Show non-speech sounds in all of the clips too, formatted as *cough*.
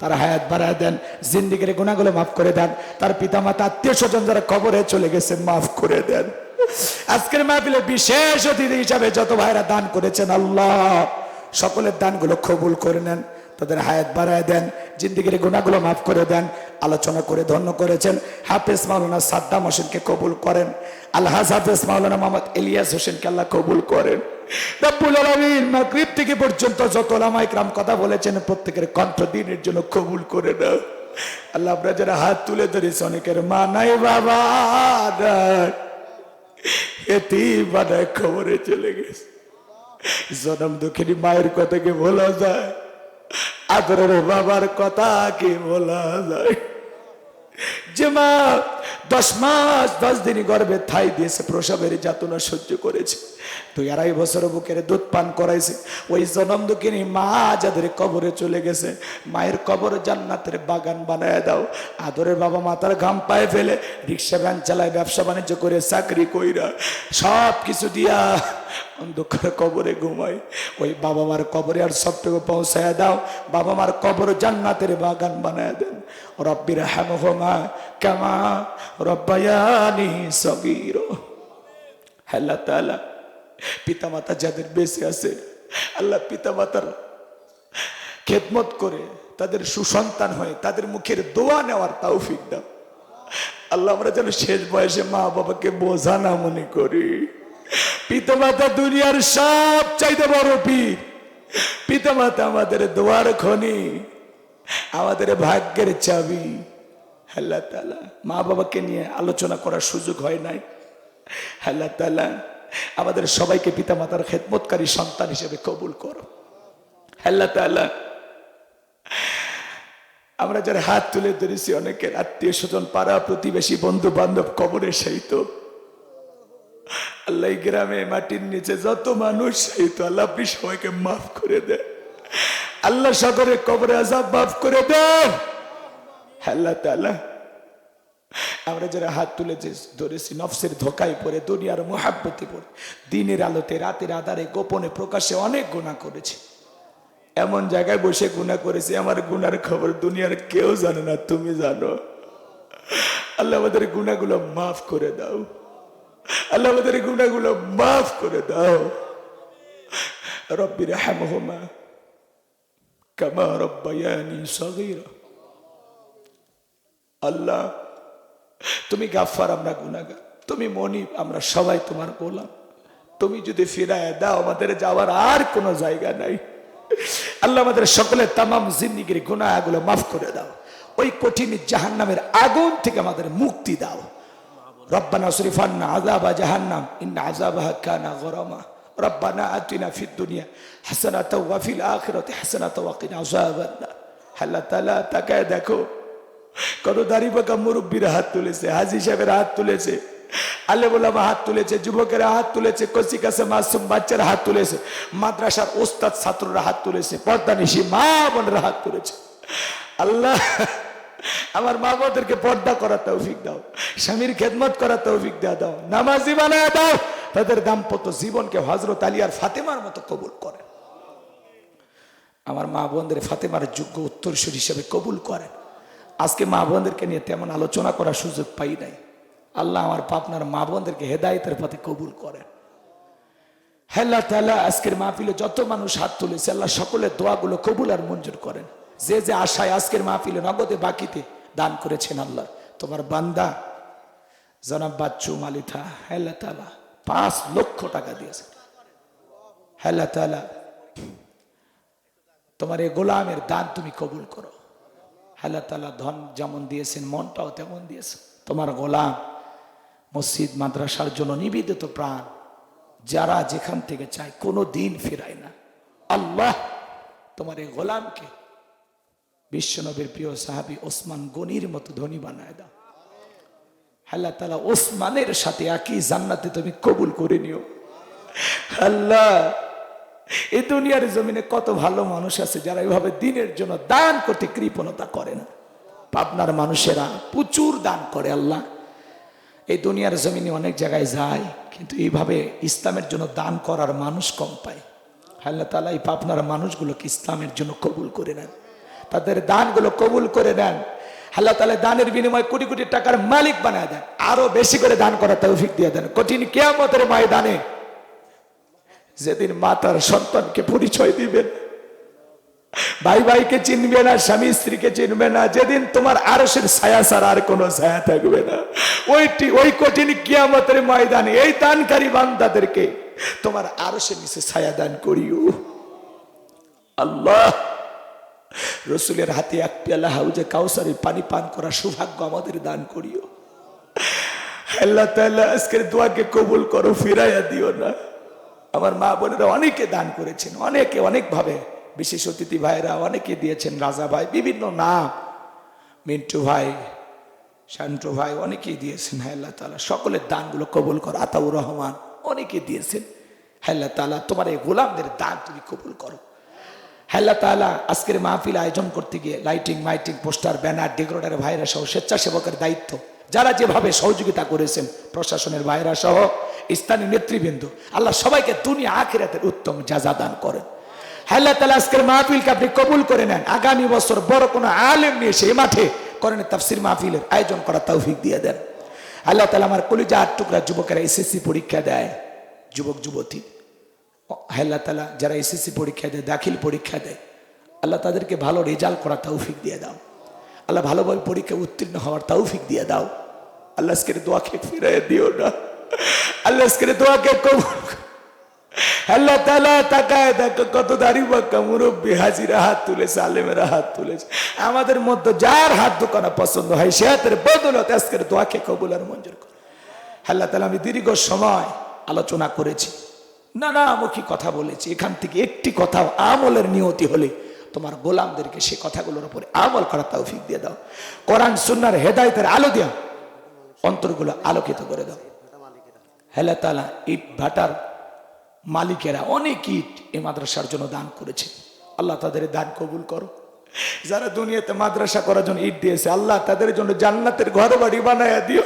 তার হায়াত বাড়ায় দেন, জিন্দিগির গুণাগুলো মাফ করে দেন। তার পিতামাতা আত্মীয় স্বজন যারা কবরে চলে গেছে, মাফ করে দেন। আজকের মাহফিলে বিশেষ অতিথি হিসাবে যত ভাইরা দান করেছেন, আল্লাহ সকলের দানগুলো কবুল করে নেন, তাদের হায়াত বাড়ায় দেন, জিন্দিগির গুণাগুলো মাফ করে দেন, আলোচনা করে ধন্য করেছেন। হাফেজ মাওলানা সাদ্দাম হোসেনকে কবুল করেন। আল্লাহ হাফেজ মাওলানা মোহাম্মদ ইলিয়াস হোসেনকে আল্লাহ কবুল করেন। রব্বুল মাগরিব থেকে পর্যন্ত যত কথা বলেছেন প্রত্যেকের কণ্ঠ দিনের জন্য কবুল করে আল্লাহ যারা হাত তুলে ধরেছি, অনেকের মা নাই, বাবা বানায় খবরে চলে গেছে। জনম দুঃখিনী মায়ের কথা কি বলা যায়, আদরের বাবার কথা কি বলা যায়। যে মা দশ মাস, দশ দিন গর্ভে থাই দিয়েছে, প্রসবের যাতনা সহ্য করেছে। দুই আড়াই বছর বুকের দুধ পান করাইছে। ওই জনম দুঃখিনী মা যাদের কবরে চলে গেছে, মায়ের কবর জান্নাতের বাগান বানায় দাও। আদরের বাবা মাতার ঘাম পায়ে ফেলে রিক্সা ভ্যান চালায়, ব্যবসা বাণিজ্য করে, চাকরি কইরা সব কিছু দিয়া অন্ধকার কবরে ঘুমাই ওই বাবা মার কবরে আর সবটুকু পৌঁছায় দাও। বাবা মার কবর জান্নাতের বাগান বানায় দেন। রব্বির হ্যামহমা কামা রব্বায়ানি সগীর। আল্লাহ তাআলা পিতামাতা যাদের বেঁচে আছে, আল্লাহ পিতামাতার খেদমত করে তাদের সুসন্তান হয়ে তাদের মুখের দোয়া নেওয়ার তৌফিক দাও। আল্লাহ আমরা যেন শেষ বয়সে মা বাবাকে বোঝা না মনে করি। পিতামাতা দুনিয়ার সব চাইতে বড় পীর। পিতামাতা আমাদের দোয়ার খনি, আমাদের ভাগ্যের চাবি। আল্লাহ তালা মা বাবাকে নিয়ে আলোচনা করার সুযোগ হয় নাই। আল্লাহ তালা আমাদের সবাইকে পিতামাতার খেদমতকারী সন্তান হিসেবে কবুল করো। আল্লাহ তালা আমরা যারা হাত তুলে ধরেছি, অনেকের আত্মীয় স্বজন, পাড়া প্রতিবেশী বন্ধু বান্ধব কবরে সেই তো। আল্লাহ গ্রামে, মাটির নিচে যত মানুষ সেই তো। আল্লাহ আপনি সবাইকে মাফ করে দেন আল্লাহ সকলে কবরে আজাব মাফ করে দেন আল্লাহ তাআলা আমরা যারা হাত তুলে যে ধরেছি, নফসের ধোকায় পড়ে, দুনিয়ার মোহাব্বতে পড়ে, দিনের আলোতে, রাতের আধারে, গোপনে, প্রকাশে অনেক গুণা করেছি। এমন জায়গায় বসে গুণা করেছি, আমার গুনার খবর দুনিয়ার কেউ জানে না, তুমি জানো। আল্লাহ আমাদের গুণাগুলো মাফ করে দাও। আল্লাহ আমাদের গুণাগুলো মাফ করে দাও। রব্বির হামহুমা কামা রব্বায়ানি সগীরা। আল্লাহ তুমি গাফার আমরা গুনাগার তুমি মনিব আমরা সবাই তোমার গোলাম। তুমি যদি ফিরায় দাও, আমাদের যাওয়ার আর কোনো জায়গা নাই। আল্লাহ আমাদের সকলের তামাম জিন্দিগির গুনাহগুলো মাফ করে দাও। ওই কঠিন জাহান্নামের আগুন থেকে আমাদের মুক্তি দাও। রব্বানা শরীফান্না আযাবা জাহান্নাম, ইন্না আযাবাহা কানা গরামা। রব্বানা আতিনা দুনিয়া হাসানাতাও ওয়া ফিল আখিরাতি হাসানাতাও ওয়া কিনা আযাবান। নার আল্লাহ তাআলা তাকায় দেখো কত দাড়ি পাকা মুরব্বীরা হাত তুলেছে, হাজি সাহেবের হাত তুলেছে আলে হাত তুলেছে হাত তুলেছে, কচি কাছে মাসুম হাত তুলেছে, মাদ্রাসার ওস্তাদ ছাত্ররা হাত তুলেছে মা হাত তুলেছে। আল্লাহ, আমার মা পর্দা করার তৌফিক দাও, স্বামীর খেদমত করার তৌফিক দেওয়া দাও, নামাজি বানায় দাও, তাদের দাম্পত্য জীবনকে হজরত আলী আর ফাতেমার মতো কবুল করে আমার মা বোনদের ফাতেমার যোগ্য উত্তরসূর হিসেবে কবুল করেন। আজকে মা বোনদেরকে নিয়ে তেমন আলোচনা করার সুযোগ পাই নাই। আল্লাহ আমার পাপনার মা বোনদেরকে হেদায়তের পথে কবুল করেন। হেল্লা তাল্লাহ আজকের মাহফিলে যত মানুষ হাত তুলেছে, আল্লাহ সকলের দোয়াগুলো কবুল আর মঞ্জুর করেন। যে যে আশায় আজকের মাহফিলে নগদে বাকিতে দান করেছেন আল্লাহ। তোমার বান্দা, জনাব বাচ্চু মালিথা, হেল্লা তালা, পাঁচ লক্ষ টাকা দিয়েছে। হেল্লা তালা, তোমার এই গোলামের দান তুমি কবুল করো। আল্লাহ তালা ধন যেমন দিয়েছেন, মনটাও তেমন দিয়েছেন তোমার গোলাম মসজিদ, মাদ্রাসার জন্য নিবেদিত প্রাণ, যারা যেখান থেকে চায় কোনো দিন ফেরায় না। আল্লাহ তোমার এই গোলামকে বিশ্বনবীর প্রিয় সাহাবি ওসমান গনির মতো ধনী বানায় দাও। আল্লাহ তালা ওসমানের সাথে একই জান্নাতে তুমি কবুল করে নিও। আল্লাহ *laughs* এই দুনিয়ার জমিনে কত ভালো মানুষ আছে যারা এইভাবে দিনের জন্য দান করতে কৃপণতা করে না। পাবনার মানুষেরা প্রচুর দান করে আল্লাহ। এই দুনিয়ার জমিনে অনেক জায়গায় যায়, কিন্তু এইভাবে ইসলামের জন্য দান করার মানুষ কম পায়। আল্লাহ তালা এই পাপনার মানুষগুলোকে ইসলামের জন্য কবুল করে নেন। তাদের দানগুলো কবুল করে নেন। আল্লাহ তালা দানের বিনিময়ে কোটি কোটি টাকার মালিক বানায় দেন। আরও বেশি করে দান করার তৌফিক দিয়ে দেন। কঠিন কেয়ামতের ময়দানে যেদিন মা তার সন্তানকে পরিচয় দিবেন ভাই ভাইকে চিনবে না, স্বামী স্ত্রীকে চিনবে না, যেদিন তোমার আরসের ছায়া ছাড়া আর কোনো ছায়া থাকবে না। ওইটি, ওই কঠিন কিয়ামতের ময়দানে এই দানকারী বান্দাদেরকে তোমার আরসের নিচে ছায়া দান করিও। আল্লাহ, রসুলের হাতে এক পেয়ালা হাউজে কাউসারের পানি পান করা সৌভাগ্য আমাদের দান করিও। আল্লাহ তাআলা আজকের দোয়াকে কবুল করো, ফিরাইয়া দিও না। আমার মা বোনেরা অনেকে দান করেছেন, অনেকে অনেকভাবে। বিশেষ অতিথি ভাইরা অনেকে দিয়েছেন, রাজা ভাই, বিভিন্ন নাম মিন্টু ভাই, শান্টু ভাই, অনেকেই দিয়েছেন আল্লাহ তালা সকলের দানগুলো কবুল কর, আতাউর রহমান, অনেকে দিয়েছেন। আল্লাহ তালা তোমার এই গোলামদের দান তুমি কবুল করো। হ্যাল্লা তালা আজকের মাহফিল আয়োজন করতে গিয়ে লাইটিং, মাইটিং, পোস্টার, ব্যানার ডেকোরেটার ভাইরা সহ স্বেচ্ছাসেবকের দায়িত্ব, যারা যেভাবে সহযোগিতা করেছেন, প্রশাসনের ভাইরা সহ স্থানীয় নেতৃবৃন্দ। আল্লাহ সবাইকে দুনিয়া আখিরাতের উত্তম যাজা দান করেন। হ্যাল্লা তালা আজকের মাহফিলকে আপনি কবুল করে নেন। আগামী বছর বড় কোনো আলেম নিয়ে সেই মাঠে করেন তাফসির মাহফিলের আয়োজন করা তৌফিক দিয়ে দেন। আল্লাহ তালা আমার কলিজা আট টুকরা যুবকেরা এসএসসি পরীক্ষা দেয়। যুবক, যুবতী। আল্লাহ তালা যারা এসএসসি পরীক্ষা দেয়, দাখিল পরীক্ষা দেয়, আল্লাহ তাদেরকে ভালো রেজাল্ট করা তৌফিক দিয়ে দাও। আল্লাহ ভালোভাবে পরীক্ষা উত্তীর্ণ হওয়ার তৌফিক দিয়ে দাও। আল্লাহ আজকের দোয়াকে ফিরাই দিও না। আল্লাহ আজকের দোয়াকে কবুল করো। আল্লাহ তালা তাকায় দেখো কত দাড়ি বাক্কা মুরব্বী হাজিরা হাত তুলেছে, আলেমেরা হাত তুলেছে। আমাদের মধ্যে যার হাত দোকানা পছন্দ হয়, সে হাতের বদলত আজকের দোয়াকে কবুল আর মঞ্জুর করো। আল্লাহ তালা আমি দীর্ঘ সময় আলোচনা করেছি, নানামুখী কথা বলেছি। এখান থেকে একটি কথা আমলের নিয়তি হলে তোমার গোলামদেরকে সে কথাগুলোর উপরে আমল করার তৌফিক দিয়ে দাও। কোরআন সুন্নার হেদায়তের আলো দেও অন্তরগুলো আলোকিত করে দাও। হেলা তালা ইট ভাটার মালিকেরা অনেক ইট এ মাদ্রাসার জন্য দান করেছে। আল্লাহ তাদের দান কবুল করো। যারা দুনিয়াতে মাদ্রাসা করার জন্য ইট দিয়েছে, আল্লাহ তাদের জন্য জান্নাতের ঘর বাড়ি বানায়া দিও।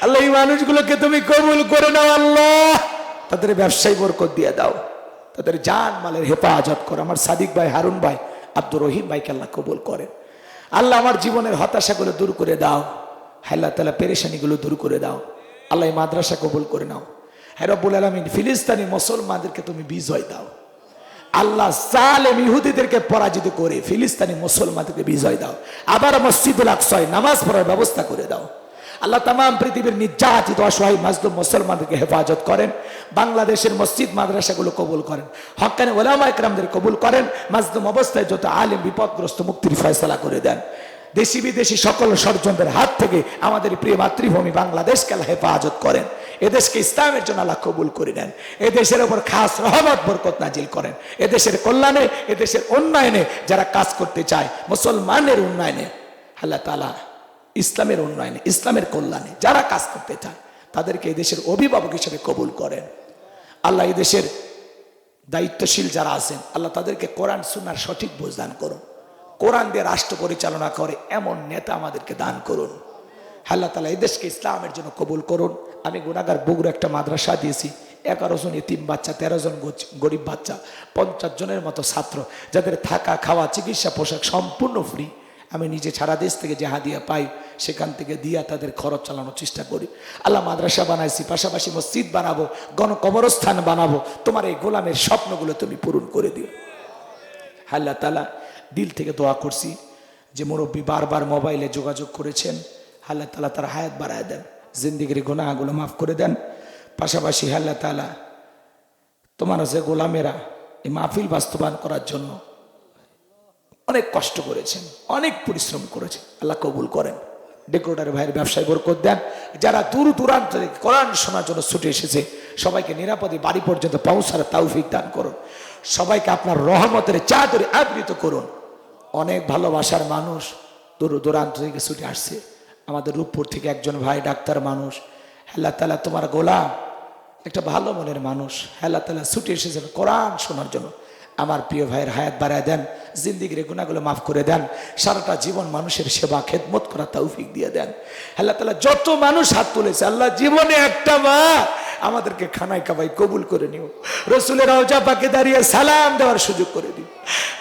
আল্লাহ এই মানুষগুলোকে তুমি কবুল করে নাও আল্লাহ। তাদের ব্যবসায়ী বরকত দিয়ে দাও। তাদের জান মালের হেফাজত করো। আমার সাদিক ভাই, হারুন ভাই, আব্দুর রহিম ভাইকে আল্লাহ কবুল করেন। আল্লাহ আমার জীবনের হতাশাগুলো দূর করে দাও। আল্লাহ তালা পেরেশানিগুলো দূর করে দাও। আল্লাহ মাদ্রাসা কবুল করে নাও। রব্বুল আলমিন, ফিলিস্তানি মুসলমানদেরকে তুমি বিজয় দাও। আল্লাহ সালেম ইহুদিদেরকে পরাজিত করে ফিলিস্তানি মুসলমানদেরকে বিজয় দাও। আবার মসজিদুল আকসায় নামাজ পড়ার ব্যবস্থা করে দাও। আল্লাহ তাম পৃথিবীর নির্যাতিত, অসহায় মাজলুম মুসলমানদেরকে হেফাজত করেন। বাংলাদেশের মসজিদ মাদ্রাসাগুলো কবুল করেন। হকানে ওলামা একরামদের কবুল করেন। মাজলুম অবস্থায় যত আলেম বিপদগ্রস্ত মুক্তির ফয়সলা করে দেন। দেশি বিদেশি সকল ষড়যন্ত্রের হাত থেকে আমাদের প্রিয় মাতৃভূমি বাংলাদেশকে হেফাজত করেন। এদেশকে ইসলামের জন্য আল্লাহ কবুল করে নেন। এদেশের ওপর খাস রহমত, বরকত নাজিল করেন। এদেশের কল্যাণে, এদেশের উন্নয়নে যারা কাজ করতে চায়, মুসলমানের উন্নয়নে, আল্লাহ তালা ইসলামের উন্নয়নে, ইসলামের কল্যাণে যারা কাজ করতে চায়, তাদেরকে এদেশের অভিভাবক হিসেবে কবুল করেন। আল্লাহ এদেশের দায়িত্বশীল যারা আছেন, আল্লাহ তাদেরকে কোরআন সুনার সঠিক বোঝ দান করুন। কোরআন দিয়ে রাষ্ট্র পরিচালনা করে, এমন নেতা আমাদেরকে দান করুন। আল্লাহ তালা এই দেশকে ইসলামের জন্য কবুল করুন। আমি গুণাগার বগুড়া একটা মাদ্রাসা দিয়েছি। এগারো জন এতিম বাচ্চা, তেরো জন গরিব বাচ্চা, পঞ্চাশ জনের মতো ছাত্র, যাদের থাকা, খাওয়া, চিকিৎসা, পোশাক সম্পূর্ণ ফ্রি। আমি নিজে সারা দেশ থেকে যে হাদিয়া পাই, সেখান থেকে দিয়া তাদের খরচ চালানোর চেষ্টা করি। আল্লাহ মাদ্রাসা বানাইছি, পাশাপাশি মসজিদ বানাবো, গণকবরস্থান বানাবো। তোমার এই গোলামের স্বপ্নগুলো তুমি পূরণ করে দিও। আল্লাহ তালা দিল থেকে দোয়া করছি যে মুরব্বী বারবার মোবাইলে যোগাযোগ করেছেন, আল্লাহ তালা তার হায়াত বাড়ায় দেন, জিন্দিগির গোনাগুলো মাফ করে দেন। পাশাপাশি আল্লাহ তালা তোমার যে গোলামেরা এই মাহফিল বাস্তবায়ন করার জন্য অনেক কষ্ট করেছেন, অনেক পরিশ্রম করেছেন, আল্লাহ কবুল করেন। ডেকোরেটার ভাইয়ের ব্যবসায় বরকত দেন। যারা দূর দূরান্ত কোরআন শোনার জন্য ছুটে এসেছে, সবাইকে নিরাপদে বাড়ি পর্যন্ত পৌঁছার তাওফিক দান করুন। সবাইকে আপনার রহমতের চাদরে আবৃত করুন। অনেক ভালোবাসার মানুষ, দূর দূরান্ত থেকে ছুটে আসছে। আমাদের রূপপুর থেকে একজন ভাই ডাক্তার মানুষ, হেলা তালা, তোমার গোলাম? একটা ভালো মনের মানুষ, হেলা তালা, ছুটে এসেছে। কোরআন শোনার জন্য। আমার প্রিয় ভাইয়ের হায়াত বাড়ায় দেন, জিন্দিগির গুণাগুলো মাফ করে দেন, সারাটা জীবন মানুষের সেবা, খেদমত করা তৌফিক দিয়ে দেন। আল্লাহ তালা যত মানুষ হাত তুলেছে, আল্লাহ জীবনে একটা মা আমাদেরকে খানায় কাবাই কবুল করে নিও। রসুলের রওজা পাকে দাঁড়িয়ে সালাম দেওয়ার সুযোগ করে দিও।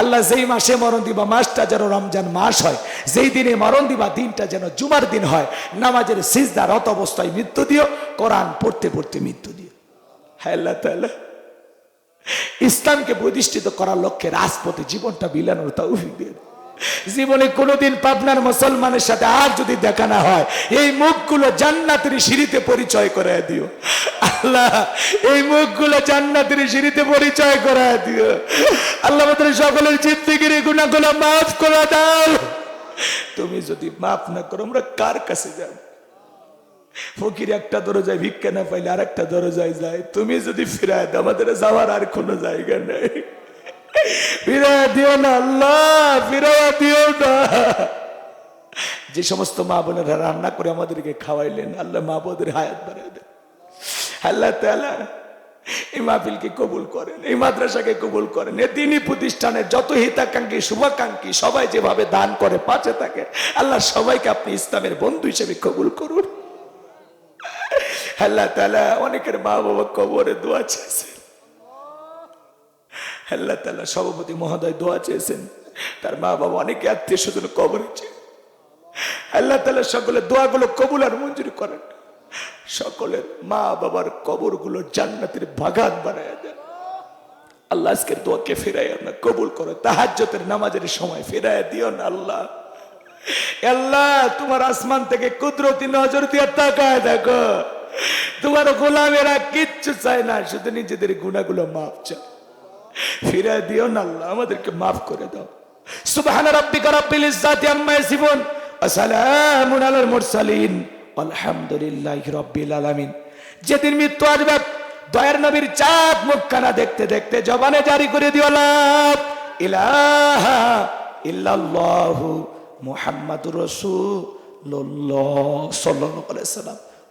আল্লাহ যেই মাসে মরণ দিবা, মাসটা যেন রমজান মাস হয়, যেই দিনে মরণ দিবা, দিনটা যেন জুমার দিন হয়, নামাজের সিজদার অত অবস্থায় মৃত্যু দিও, কোরআন পড়তে পড়তে মৃত্যু দিও। হ্যাঁ আল্লাহ তাআলা। ইসলামকে প্রতিষ্ঠিত করার লক্ষ্যে রাজপথে জীবনটা বিলানোর তৌফিক দিয়ে জীবনে কোনোদিন পাবনার মুসলমানের সাথে আর যদি দেখা না হয়, এই মুখগুলো জান্নাতের সিঁড়িতে পরিচয় করে দিও। আল্লাহ, এই মুখগুলো জান্নাতের সিঁড়িতে পরিচয় করে দিও। আল্লাহ আমাদের সকলের জিন্দিগির গুণাগুলো মাফ করে দাও। তুমি যদি মাফ না করো, আমরা কার কাছে যাব? ফকির একটা দরজায় ভিক্ষা না পাইলে আর একটা দরজায় যায়। তুমি যদি ফিরায় দাও, আমাদের যাওয়ার আর কোনো জায়গা নেই। ফিরায় দিও না আল্লাহ, ফিরায় দিও না। যে সমস্ত মা বোনেরা রান্না করে আমাদেরকে খাওয়াইলেন, আল্লাহ মা বোনের হায়াত বাড়াই দেন। আল্লাহ তাআলা এই মাহফিলকে কবুল করেন, এই মাদ্রাসাকে কবুল করেন এ দিনই প্রতিষ্ঠানের যত হিতাকাঙ্ক্ষী, শুভাকাঙ্ক্ষী সবাই যেভাবে দান করে পাচে থাকে, আল্লাহ সবাইকে আপনি ইসলামের বন্ধু হিসেবে কবুল করুন। আল্লাহ তালা অনেকের মা বাবা কবরে দোয়া চেয়েছেন। আল্লাহ তালা সভাপতি মহোদয় দোয়া চেয়েছেন। তার মা বাবা অনেকে আত্মীয় স্বজন কবরে আল্লাহ তালা সকলের দোয়াগুলো কবুল আর মঞ্জুর করেন। সকলের মা বাবার কবরগুলো জান্নাতের বাগান বানায় দেন। আল্লাহ আজকের দোয়াকে ফেরাইও না কবুল করো। তাহাজ্জতের নামাজের সময় ফেরাই দিও না আল্লাহ। আল্লাহ, তোমার আসমান থেকে কুদরতি নজর দিয়ে তাকায় দেখো। তোমার গোলামেরা কিচ্ছু চায় না, শুধু নিজেদের গুণাগুলো মাফ চায়। ফিরে দিও না আল্লাহ, আমাদেরকে মাফ করে দাও। সুবহান রাব্বিকা রাব্বিল ইজ্জাতি আম্মা ইয়াসিফুন। ওয়া সালামুন আলাল মুরসালিন। আলহামদুলিল্লাহি রাব্বিল আলামিন। যেদিন মৃত্যু আসবে, দয়ার নবীর চাঁদ মুখখানা দেখতে দেখতে জবানে জারি করে দিও লা ইলাহা ইল্লাল্লাহু মুহাম্মাদুর রাসূলুল্লাহ সাল্লাল্লাহু আলাইহি সাল্লাম